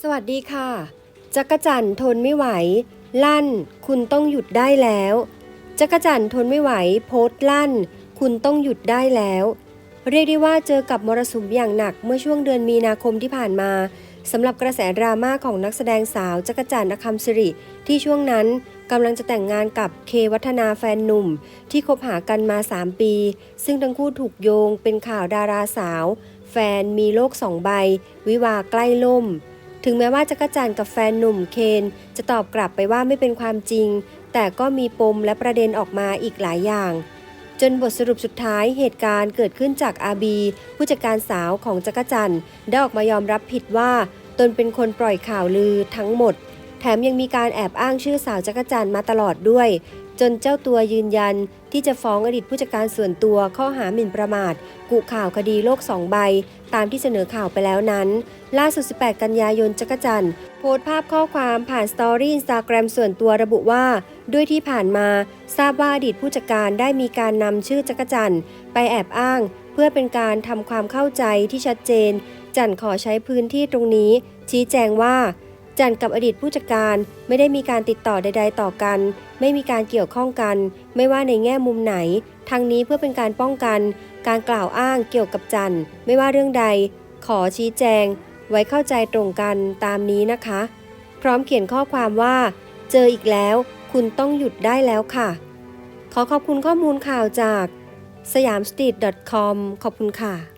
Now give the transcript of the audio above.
สวัสดีค่ะ จักรจันทนไม่ไหว ลั่น คุณต้องหยุดได้แล้ว จักรจันทนไม่ไหว โพสต์ลั่น คุณต้องหยุดได้แล้ว เรียกได้ว่าเจอกับมรสุมอย่างหนักเมื่อช่วงเดือนมีนาคมที่ผ่านมาสำหรับกระแสดราม่าของนักแสดงสาวจักรจันทร์อคัมสิริ ที่ช่วงนั้นกำลังจะแต่งงานกับเควัฒนาแฟนหนุ่ม ที่คบหากันมา 3 ปี ซึ่งทั้งคู่ถูกโยงเป็นข่าวดาราสาว แฟนมีโลกสองใบ วิวาใกล้ล่ม ถึงแม้ว่าจักรจันทร์กับแฟนหนุ่มเคน จะตอบกลับไปว่าไม่เป็นความจริง แต่ก็มีปมและประเด็นออกมาอีกหลายอย่าง จนบทสรุปสุดท้ายเหตุการณ์เกิดขึ้นจากอาบี ผู้จัดการสาวของจักรจันทร์ได้ออกมายอมรับผิดว่า ตนเป็นคนปล่อยข่าวลือทั้งหมด แถมยังมีการแอบอ้างชื่อสาวจักรจันทร์มาตลอดด้วย จนเจ้าตัวยืนยัน ที่จะฟ้องอดีตผู้จัดการส่วนตัวข้อหาหมิ่นประมาท กุข่าวคดีโลกสองใบ ตามที่เสนอข่าวไปแล้วนั้น ล่าสุด 18 กันยายนจักรจันทร์โพสต์ภาพข้อความผ่านสตอรี่อินสตาแกรมส่วนตัวระบุว่าด้วยที่ผ่านมาทราบว่าอดีตผู้จัดการได้มีการนำชื่อจักรจันทร์ไปแอบอ้าง เพื่อเป็นการทำความเข้าใจที่ชัดเจน จันขอใช้พื้นที่ตรงนี้ ชี้แจงว่า จันกับอดีตผู้จัดการไม่ได้มีการติดต่อใด ๆ ต่อกัน ไม่มีการเกี่ยวข้องกัน ไม่ว่าในแง่มุมไหนทั้งนี้เพื่อเป็นการป้องกัน การกล่าวอ้างเกี่ยวกับจันไม่ว่าเรื่องใด ขอชี้แจง ไว้เข้าใจตรงกันตามนี้นะคะ พร้อมเขียนข้อความว่า เจออีกแล้ว คุณต้องหยุดได้แล้วค่ะ ขอขอบคุณข้อมูลข่าวจากสยามสตรีท .com ขอบคุณค่ะ